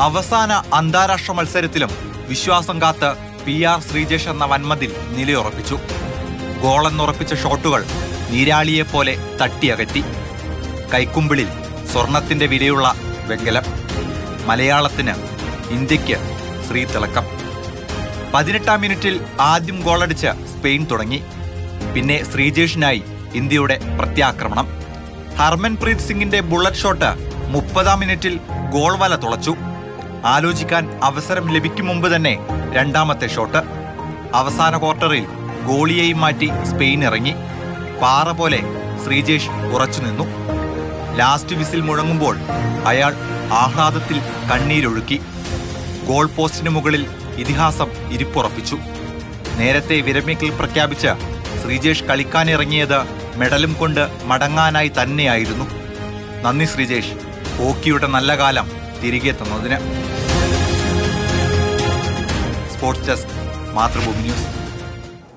അവസാന അന്താരാഷ്ട്ര മത്സരത്തിലും വിശ്വാസം കാത്ത് പി ആർ ശ്രീജേഷ് എന്ന വന്മതിൽ നിലയുറപ്പിച്ചു. ഗോളെന്നുറപ്പിച്ച ഷോട്ടുകൾ നീരാളിയെപ്പോലെ തട്ടിയകറ്റി. കൈക്കുമ്പിളിൽ സ്വർണത്തിന്റെ വിലയുള്ള വെങ്കലം. മലയാളത്തിന് ഇന്ത്യയ്ക്ക് ശ്രീതിളക്കം പതിനെട്ടാം മിനിറ്റിൽ ആദ്യം ഗോളടിച്ച് സ്പെയിൻ തുടങ്ങി. പിന്നെ ശ്രീജേഷിനായി ഇന്ത്യയുടെ പ്രത്യാക്രമണം. ഹർമൻപ്രീത് സിംഗിന്റെ ബുള്ളറ്റ് ഷോട്ട് മുപ്പതാം മിനിറ്റിൽ ഗോൾ വല തുളച്ചു. ആലോചിക്കാൻ അവസരം ലഭിക്കും മുമ്പ് തന്നെ രണ്ടാമത്തെ ഷോട്ട്. അവസാന ക്വാർട്ടറിൽ ഗോളിയെയും മാറ്റി സ്പെയിൻ ഇറങ്ങി. പാറ പോലെ ശ്രീജേഷ് ഉറച്ചു നിന്നു. ലാസ്റ്റ് വിസിൽ മുഴങ്ങുമ്പോൾ അയാൾ ആഹ്ലാദത്തിൽ കണ്ണീരൊഴുക്കി. ഗോൾ പോസ്റ്റിന് മുകളിൽ ഇതിഹാസം ഇരിപ്പുറപ്പിച്ചു. നേരത്തെ വിരമിക്കൽ പ്രഖ്യാപിച്ച ശ്രീജേഷ് കളിക്കാനിറങ്ങിയത് മെഡലും കൊണ്ട് മടങ്ങാനായി തന്നെയായിരുന്നു. നന്ദി ശ്രീജേഷ്. ഹോക്കിയുടെ നല്ല കാലം തിരികെ തന്നതിന്. Sports desk Mathrubhumi news.